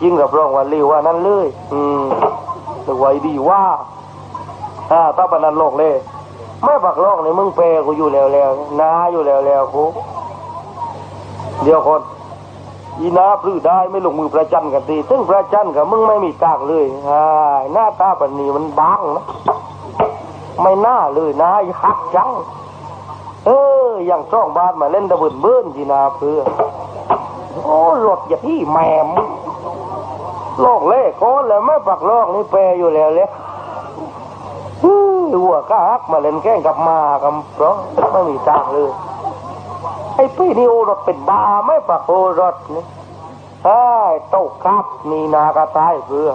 จริงกับรองวันเลีว่านั่นเลย อืมแต่ไว้ดีว่าอ่าถ้าปานนันโลกเลยไม่ปักโลกนี่มึงเปย์กูอยู่แล้วแล้วนาอยู่แล้วแล้วกูเดี๋ยวคนอีนาพลื้ได้ไม่ลงมือประจันกันดีซึ่งประจันกับมึงไม่มีตากเลยอ่าหน้าตาปันนี้มันบางนะไม่น่าเลยนะหักจัง เอออย่างช่องบ้านมาเล่นตะเบินเบิ้นจีนาเพื่อโอ้หลดอย่าที่แหมมโลกเล่ก้อนแล้วไม่ปักโลกนี่แปรอยู่แล้วเลยหัวก้าฮักมาเล่นแกล้งกับมากับเพราะไม่มีทางเลย ไอ้พี่นี่โอรถเป็นบาไม่ปักโอรถนี่ไอ้โตกครับมีนากระตายเพื่อ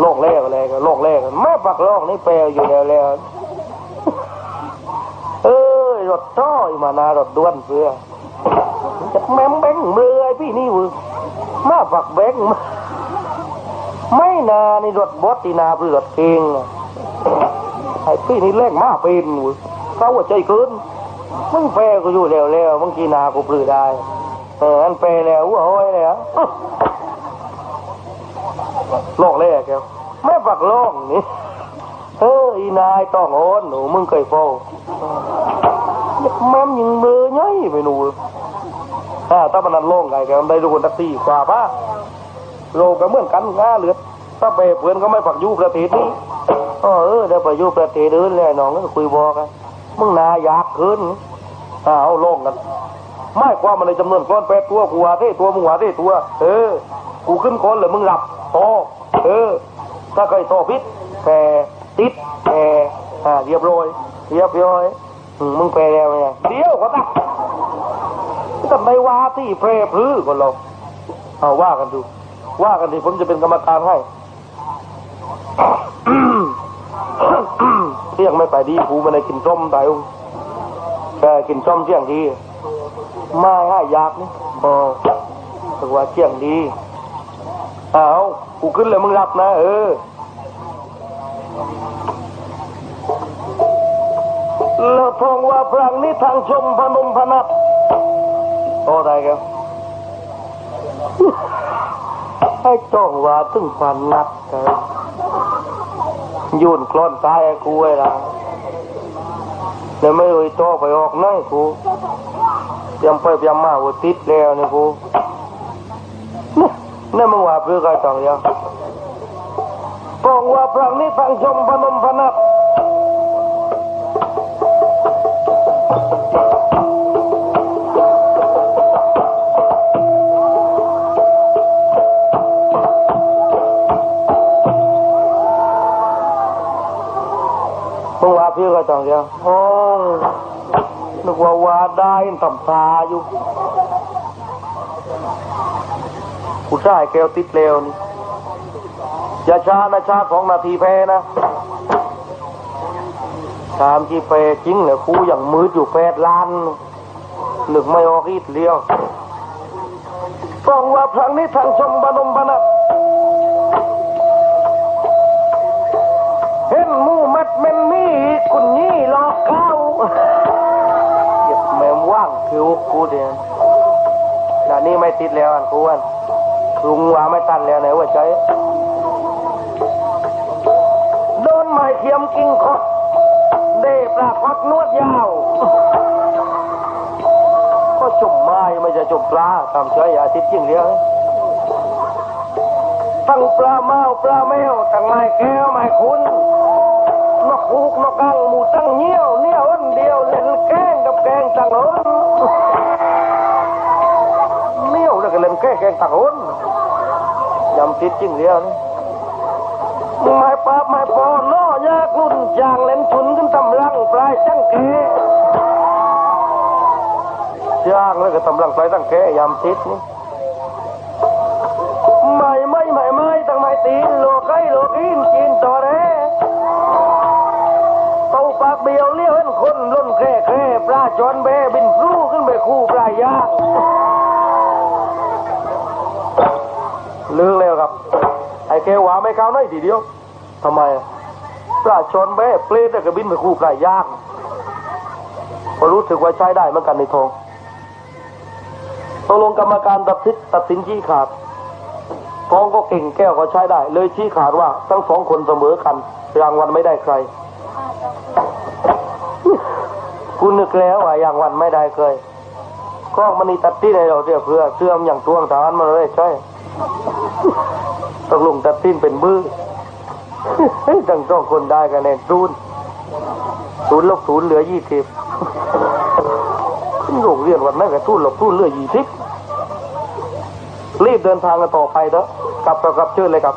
โลกเล่ก็เลยก็โลกเล่กไม่ปักโลกนี่แปรอยู่แล้วแล้ว รถต้อยมานารถด้วนเพื่อจะแม่มแบงเมื่อยพี่นี่เวึมาฝักแบงไม่นานี่รถบอสตีนาเพื่อรถเองน่ะไอ้พี่นี่แรกมาเป็นเวึเขาว่าใจเกินมึงแปรก็อยู่แล้วแล้วมึงกีนากูปลือได้เอออันแปรแล้วหัวห้อยแล้วโลกแรกแกวไม่ฝักโลกนี่เอออีนายต้องโอนหนูมึงเคยโฟ ม่มยิงเบอร์ย่อยไปหนูอ่าถ้ามันนันโล่งไงแกมันได้ดูคนแท็กซี่กว่าปะโลก็เหมือนกันง่าเหลือถ้าไปเพื่อนก็ไม่ปักยูประเทศนี้อ๋อเออเดี๋ยวไปยูประเทศอื่นเลยน้องก็คุยบอกกันมึงนาอยากขึ้นอ่าเอาโล่งกันไม่ความมันในจำนวนก้อนแปดตัวกูว่าเท่ตัวมึงว่าเท่ตัว เออ กูขึ้นก้อนเลยมึงหลับโตเออ ถ้าเคยโตพิษแผ่ติดแผ่อ่าเรียบร้อยเรียบร้อย มึงแปแล้วไงเดี๋ยวก็ตักแต่ไม่ว่าที่แพร่พลื้อคนเราเอาว่ากันดู ว่ากันดิผมจะเป็นกรรมการให้เที่ยงไม่ไปดีกูมันได้กินส้มตายอุ้งแต่กินส้มเที่ยงดีไม่ให้ยากนี่อ๋อถือว่าเที่ยงดีเอากูขึ้นเลยมึงรับนะ เออ แล้วทองว่าพรังนี้ทางชมพนมพนับโอ้ได้แกวไอ้จ้องว่าถึงพันนัดกันยุ่นกลอนตายไอ้กูไอ้ละแล้วไม่รู้โตไปออกไหนกูเตรียมไปเตรียมาว่าติดแล้วเนี่ยกูเนี่ยนี่มึงว่าเพื่อใครต่างยังกองว่าพรังนี้ทางชมพนมพนับ พี่ก็ต้องเดียวโอ้นึกว่าวาได้ทำตาอยู่กูใช่แก้วติดเลวนี่อย่าช้านะช้าสองนาทีแพ้นะ ตามที่แพ้จริงเนี่ยครูอย่างมืดอยู่แปดล้านนึกไม่ออกอีกเลี้ยวต้องว่าพลังนี้ทางชมบนมบนะเห็นมูมัดแม่นนี่คุณนี่หลอกเขาเหยียบแม่มว่างคิวกูเดียนด่านี้ไม่ติดแล้วอันกูอันลุงว่าไม่ตันแล้วไหนว่าใจโดนไม้เทียมกิ้งคด ปลาคดนวดยาว ก็จุ่มไม้ไม่ใช่จุ่มปลาตามใช้อาทิตย์ยิ่งเลี้ยงทั้งปลาเมาปลาแมวทั้งไม้แก้วไม้คุณนกฮูกนกกังหมูตั้งเงี้ยวเนี้ยวอันเดียวเล่นแกงกับแกงตังหนเนี้ยวแล้วก็เล่นแกงแกงตังหนยำติดจริงเดียวไม้ปราไม้ปอน้อยากนุ่นจางเล่นชุนขึ้นตำ ยจังเกจ้างแล้วก็ตำลังปลายจังเกยำติดนี่ไม่ไม่ไม่ไม่ตั้งไม่ตีนโลกไก่โลกอินกินต่อแร่เต้าปากเบี้ยวเลี้ยวเห็นคนล้นแคร่แคร่ปลาจอนเบบินพลูขึ้นไปคู่ปลายยางลือแล้วครับ ไอ้แกหวาไม่เข้าน้อยทีเดียวทำไมปลาชอนเบเปลดแล้วก็บินไปคู่ปลายยาง ก็รู้สึกว่าใช้ได้เหมือนกันในทองตกลงกรรมการตัดสินตัดสินชี้ขาดทองก็เก่งแก้วก็ใช้ได้ เลยชี้ขาดว่าทั้งสองคนเสมอกันรางวัลไม่ได้ใครคุณนึกแล้วว่าอย่างวันไม่ได้เคยกล้องมันนี่ตัดที่ในเราเรียเพื่อเสื่อมอย่างทวงฐานมันเลยใช่ตกลงตัดทิ้นเป็นมือทั้งสองคนได้กันแน่ศูน ศูนย์ลบศูนย์เหลือยี่สิบขึ้นโรงเรียนวันนั้นกับทุนลบทุนเหลือยี่สิบรีบเดินทางกันต่อไปเถอะกลับกลับกลับเชิญเลยครับ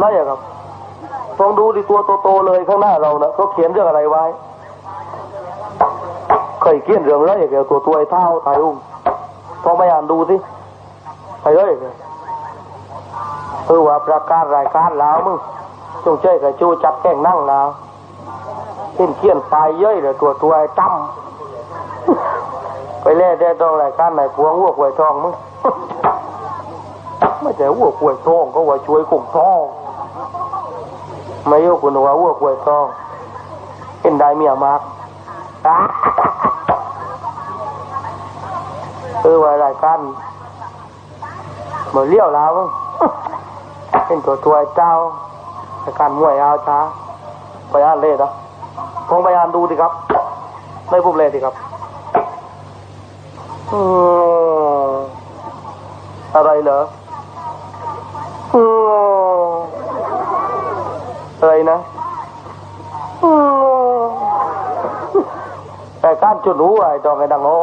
นั่นอะครับทองดูดิตัวโตๆเลยข้างหน้าเรานะเขาเขียนเรื่องอะไรไว้เคยเขียนเรื่องอะไรเกี่ยวกับตัวตัวไอ้เท้าไทยอุ้มทองไปอ่านดูสิไปเลยคือว่าประกาศรายการแล้วมึงจงเจ้ยกับจูจับแกงนั่งแล้วเขียนเขียนไปเย้ยเลยตัวตัวไอ้ตั้มไปเล่ได้ตรงรายการไหนพวงวัวหวยทองมึงไม่ใช่วัวหวยทองก็ว่าช่วยกลุ่มทอง ไม่ยกคุณว่าวัวหวยทองเห็นได้เมียมากเออว่ารายการเหมือนเลี้ยวแล้วเป็นตัวตัวเจ้าในการมวยเอาช้าไปอ่านเลยนะทองไปอ่านดูดิครับไม่พูดเลยดิครับอืมอะไรเหรอ อืมอะไรนะอืมแต่การจุดหูไอ้ตองไอ้ดังโอ้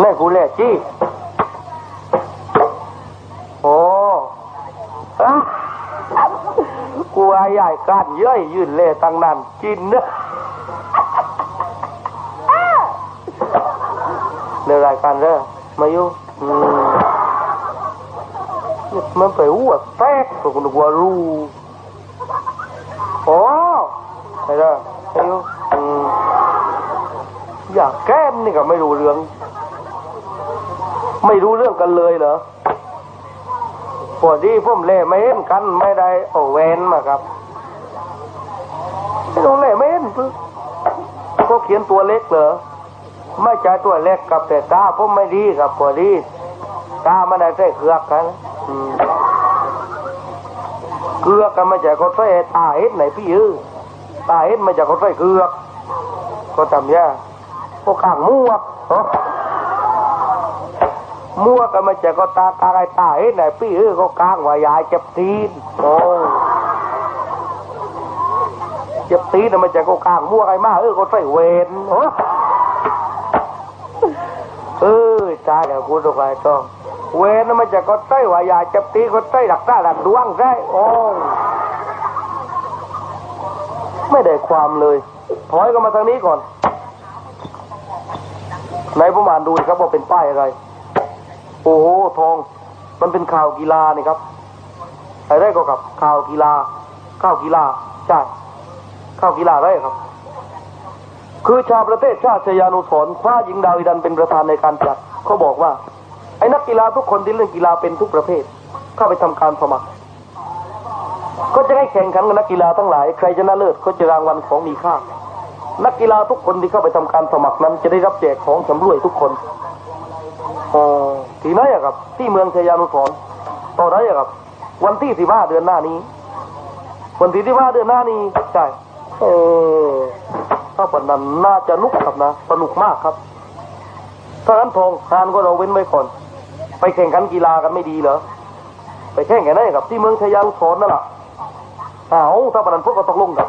แน่กูแหลกจี้โอ้อะกูอายใหญ่การเย้ยยืนเล่ตั้งนานกินเนอะในรายการเด้อมาอยู่ อืมมันไปอ้วกแตกตัวคนกลัวรู้โอ้ไอ้เด้อมาอยู่อืมอยากแก้มนี่ก็ไม่รู้เรื่อง ไม่รู้เรื่องกันเลยเหรอพอดีผมเล่ไม่เห็นกันไม่ได้เอาแวนมาครับไม่ต้องเล่ไม่เห็นปึ๊บก็เขียนตัวเล็กเหรอไม่ใช่ตัวเล็กกับแต่ตาผมไม่ดีครับพอดีตามันได้ใส่เกือกกัน เกือกกันไม่ใช่เขาใส่ตาเห็ดไหนพี่เออตาเห็ดไม่ใช่เขาใส่เกือกก็ทำยาพวกข้างมั่วเนาะมั่วกันมาจากก็ตากางไอ้ตาเอ้ไหนพี่เออก็กางว่ายายเจ็บตีนโอ้เจ็บตีนน่ะมาจากก็กางมั่วไอ้มาเออก็ใส่เวนโอ้เออตายแล้วคุณตกไอ้ต้อง เวนน่ะมาจากก็ใส่ว่ายาจ็บตีก็ใส่หลักตาหลักดวงใช่โอ้ไม่ได้ความเลยถอยกันมาทางนี้ก่อนไหนผมอ่านดูครับว่าเป็นป้ายอะไร โอ้โหทอง มันเป็นข่าวกีฬานี่ครับอะไรก็กับข่าวกีฬาข่าวกีฬาใช่ข่าวกีฬาได้ครับ คือชาวประเทศชาติชยานุสรคว้าหญิงดาวิดันเป็นประธานในการจัดเขาบอกว่า ไอ้นักกีฬาทุกคนที่เล่นกีฬาเป็นทุกประเภท เข้าไปทำการสมัคร ก็จะให้แข่งขันกับนักกีฬาทั้งหลาย ใครชนะเลิศก็จะรางวัลของมีค่า นักกีฬาทุกคนที่เข้าไปทำการสมัครนั้น จะได้รับแจกของสำรวยทุกคนอ๋อที่ไหนอะครับ ที่เมืองชยานุสรณ์ตอนไหนอะครับ วันที่สิบห้าเดือนหน้านี้ วันที่สิบห้าเดือนหน้านี้ใช่เออถ้าปันนั้นน่าจะนุกครับนะ สนุกมากครับถ้างั้นทองทานก็เราเว้นไว้ก่อน ไปแข่งขันกีฬากันไม่ดีเหรอไปแข่งกันได้กับที่เมืองชายาลุทรนั่นแหละอ้าวถ้าปนันพวกก็ตกลงกับ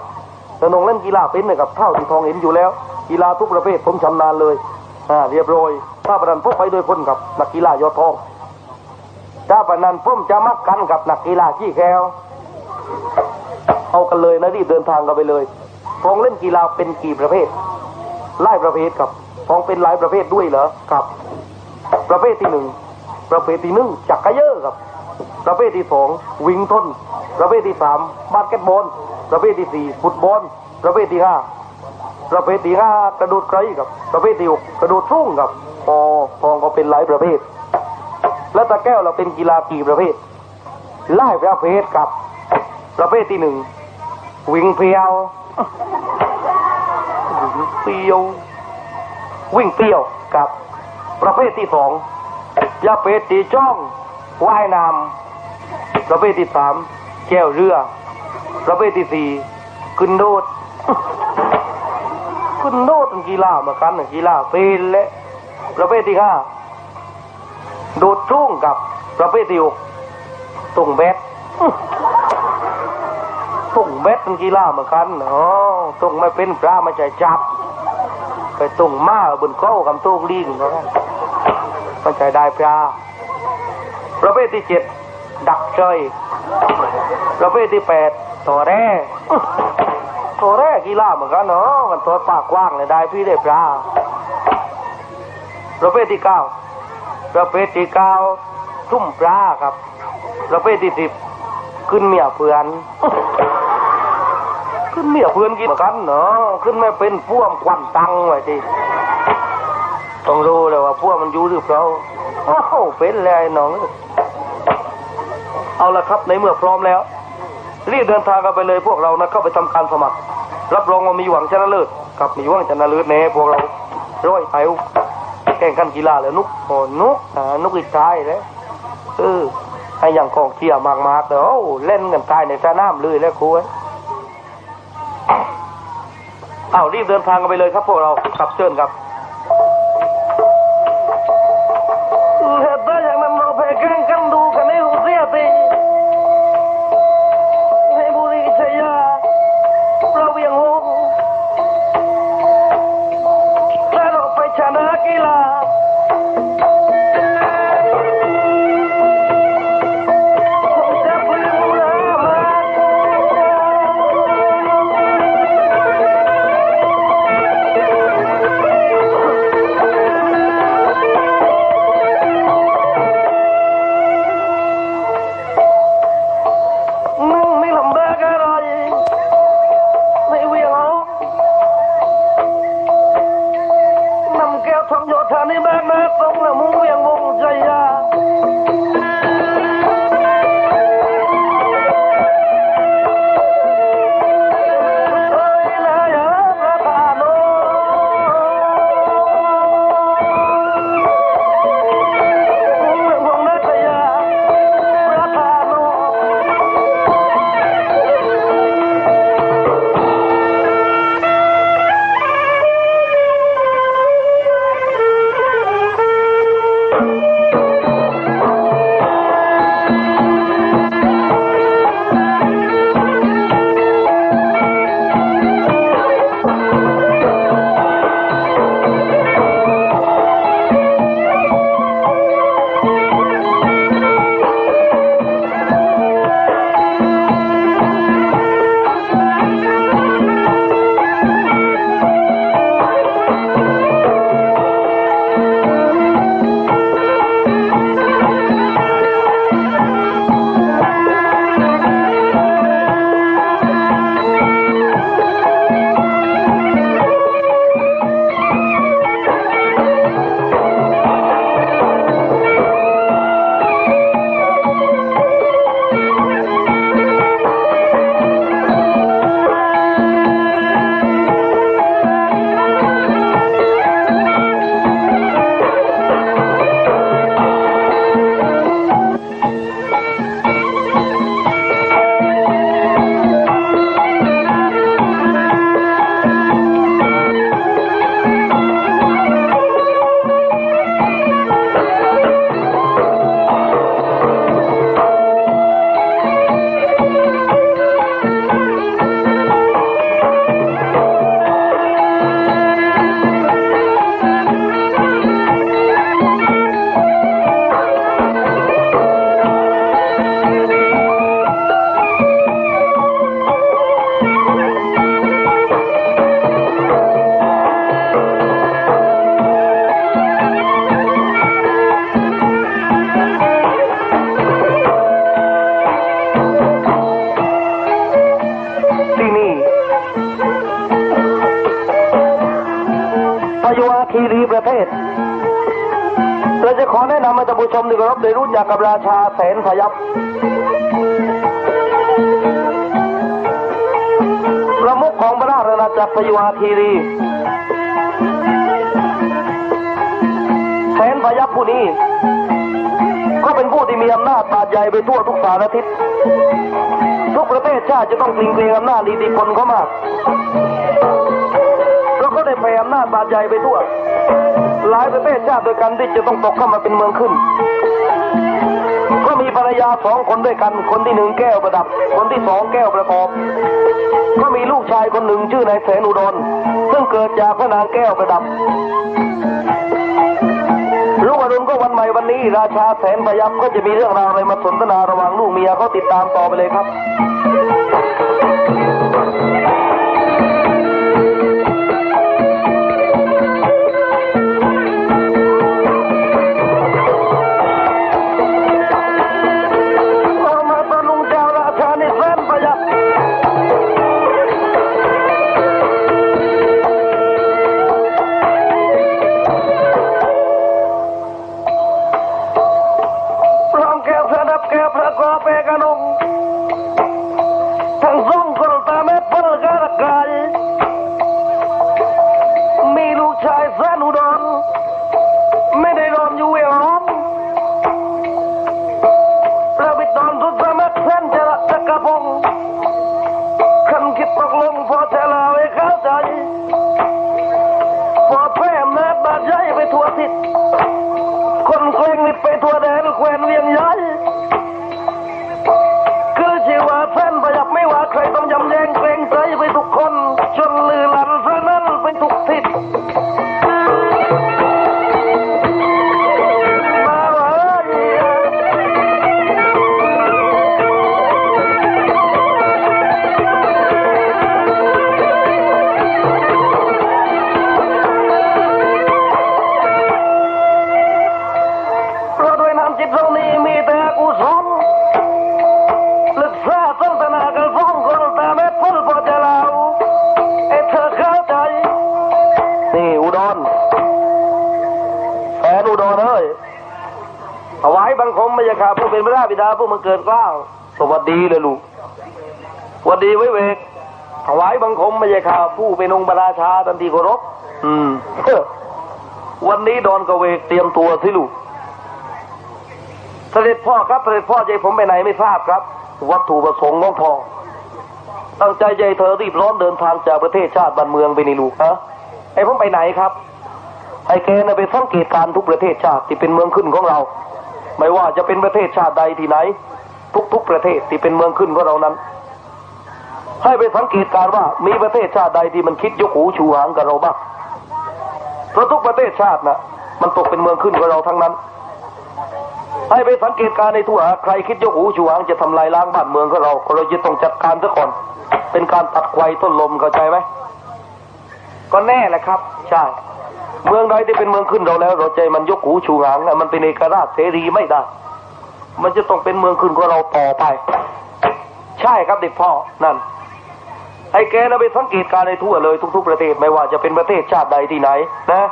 แต่นงเล่นกีฬาเป็นเนี่ยกับเท่าที่ทองเห็นอยู่แล้ว กีฬาทุกประเภทผมชำนาญเลยอ่าเรียบร้อยถ้าปนันพวกไปโดยคนกับนักกีฬายอดทองถ้าปนันผมจะมักกันกับนักกีฬาขี้แคลเอากันเลยนะรีบเดินทางกันไปเลยทองเล่นกีฬาเป็นกี่ประเภทไล่ประเภทครับทองเป็นหลายประเภทด้วยเหรอครับ ประเภทที่หนึ่ง ประเภทที่หนึ่งจักรเยอะครับ ประเภทที่สองวิงทนประเภทที่สามบาสเกตบอลประเภทที่สี่ฟุตบอลประเภทที่ห้าประเภทที่ห้ากระโดดไกลครับ ประเภทที่หกกระโดดสูงครับอ๋อทองก็เป็นหลายประเภท แล้วตะแก้วเราเป็นกีฬากี่ประเภทไล่ประเภทครับ ประเภทที่หนึ่งวิ่งเพียววิ่งเพียว วิ่งเปียวกับ ประเภทที่สอง ยาเป็ดตีจ้องว่ายน้ำประเภทที่สามแก้วเรือประเภทที่สี่ขึ้นโดดขึ้นโดดเป็นกีฬาเหมือนกันนกีฬาเฟนและประเภทที่ห้าโดดทุ่งกับประเภทที่หกตุ่งแบดตุ่งแบดเป็นกีฬาเหมือนกันอ๋อตุ่งไม่เป็นปลาไม่ใช่จับ ไปตุ่งม้าบนเข้ากับตุ่งลิงเขามัน ใจได้ปลาประเภทที่เจ็ดดักเชยประเภทที่แปดตัวแร่ตัวแร่กีฬาเหมือนกันเนาะมันตัวปากกว้างเลยได้พี่ได้ปลาประเภทที่เก้าประเภทที่เก้าทุ่มปลาครับ ประเภทที่สิบขึ้นเมียเพื่อน ขึ้นเมียเพื่อนกินเหมือนกันเนาะขึ้นไม่เป็นพ่วมควันตังไว้ที ต้องรู้เลยว่าพ่วมันอยู่หรือเปล่าโอ้โหเป็นเลยน้อง เอาละครับในเมื่อพร้อมแล้ว รีบเดินทางกันไปเลยพวกเรานะเข้าไปทำการสมัคร รับรองว่ามีหวังชนะเลิศครับมีหวังชนะเลิศแน่พวกเราร้อยไปแข่งกันกีฬาแล้วนุกโอ้นุกอ่านุกอีกท้ายแล้วเออให้อย่างกองเชียร์มากๆเด้อโอ้เล่นกันตายในสนามเลยแล้วครูเอ้ยอ้ารีบเดินทางกันไปเลยครับพวกเราขับเชิญครับ กกับราชาแสนพยับประมุขของพระราชอาณาจักรพยวาคีรีแสนพยับผู้นี้ ก็เป็นผู้ที่มีอำนาจบาดใหญ่ไปทั่วทุกสารทิศทุกประเทศชาติจะต้องกลิงเกรงอำนาจอิทธิพลเขามากแล้วก็ได้แผ่อำนาจบาดใหญ่ไปทั่วหลายประเทศชาติด้วยกันที่จะต้องตกเข้ามาเป็นเมืองขึ้น ก็มีภรรยาสองคนด้วยกัน คนที่หนึ่งแก้วประดับ คนที่สองแก้วประกอบ ก็มีลูกชายคนหนึ่งชื่อนายแสนอุดรซึ่งเกิดจากพระนางแก้วประดับลูกอรุณก็วันใหม่วันนี้ ราชาแสนพยับก็จะมีเรื่องราวอะไรมาสนทนาระหว่างลูกเมียเขาติดตามต่อไปเลยครับ ดาผู้มันเกิดกล้าวสวัสดีเลยลูกสวัสดีไว้เวกถวายบังคมไม่ใช่ข่าผู้เป็นองค์พระราชาทันทีเคารพอืมวันนี้ดอนกเวกเตรียมตัวสิลูกเสด็จพ่อครับเสด็จพ่อใจผมไปไหนไม่ทราบครับ วัตถุประสงค์ของพ่อตั้งใจใจเธอรีบร้อนเดินทางจากประเทศชาติบ้านเมืองไปนี่ลูกฮะไอ้ผมไปไหนครับ ไอ้แกน่ะไปสังเกตการทุกประเทศชาติที่เป็นเมืองขึ้นของเรา ไม่ว่าจะเป็นประเทศชาติใดที่ไหน ทุกๆประเทศที่เป็นเมืองขึ้นของเรานั้น ให้ไปสังเกตการณ์ว่ามีประเทศชาติใดที่มันคิดยกหูชูหางกับเราบ้างเพราะทุกประเทศชาติน่ะมันตกเป็นเมืองขึ้นของเราทั้งนั้น ให้ไปสังเกตการณ์ในทั่วใครคิดยกหูชูหางจะทำลายล้างบ้านเมืองของเราเราจะต้องจัดการซะก่อนเป็นการตัดไฟต้นลมเข้าใจไหมก็แน่แหละครับใช่ เมืองใดที่เป็นเมืองขึ้นเราแล้ว เราใจมันยกหูชูหางนะมันเป็นเอกราชเสรีไม่ได้ มันจะต้องเป็นเมืองขึ้นของเราต่อไป ใช่ครับเด็กพ่อนั่นให้แกนะไปสังเกตการณ์ในทั่วเลยทุก ๆ ประเทศไม่ว่าจะเป็นประเทศชาติใดที่ไหนนะ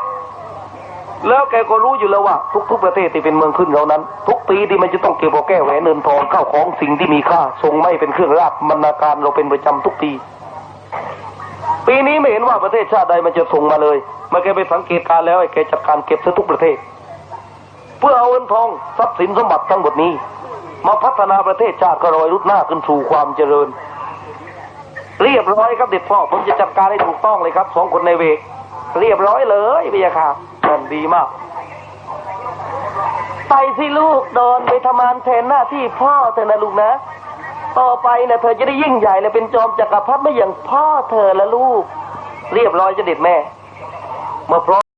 แล้วแกก็รู้อยู่แล้วว่า ทุก ๆ ประเทศที่เป็นเมืองขึ้นเรานั้น ทุกปีที่มันจะต้องเก็บเอาแก้วแหวนเงินทองเข้าของสิ่งที่มีค่าทรงไม่เป็นเครื่องราชบรรณาการเราเป็นประจำทุกปี ปีนี้ไม่เห็นว่าประเทศชาติใดมันจะส่งมาเลย มื่อแกไปสังเกตการแล้วไอ้แกจัดการเก็บซะทุกประเทศ เพื่อเอาเงินทองทรัพย์สินสมบัติทั้งหมดนี้ มาพัฒนาประเทศชาติก็รอยรุดหน้าขึ้นสู่ความเจริญ เรียบร้อยครับเด็ดพ่อผมจะจัดการให้ถูกต้องเลยครับสองคนในเวก เรียบร้อยเลยพี่ยาค่ะนั่นดีมากไปสิลูกโดนไปทำงานแทนหน้าที่พ่อเธอนะลูกนะ ต่อไปนะเธอจะได้ยิ่งใหญ่และเป็นจอมจักรพรรดิไม่อย่างพ่อเธอละลูก เรียบร้อยจะเด็ดแม่ มื่อพร้อม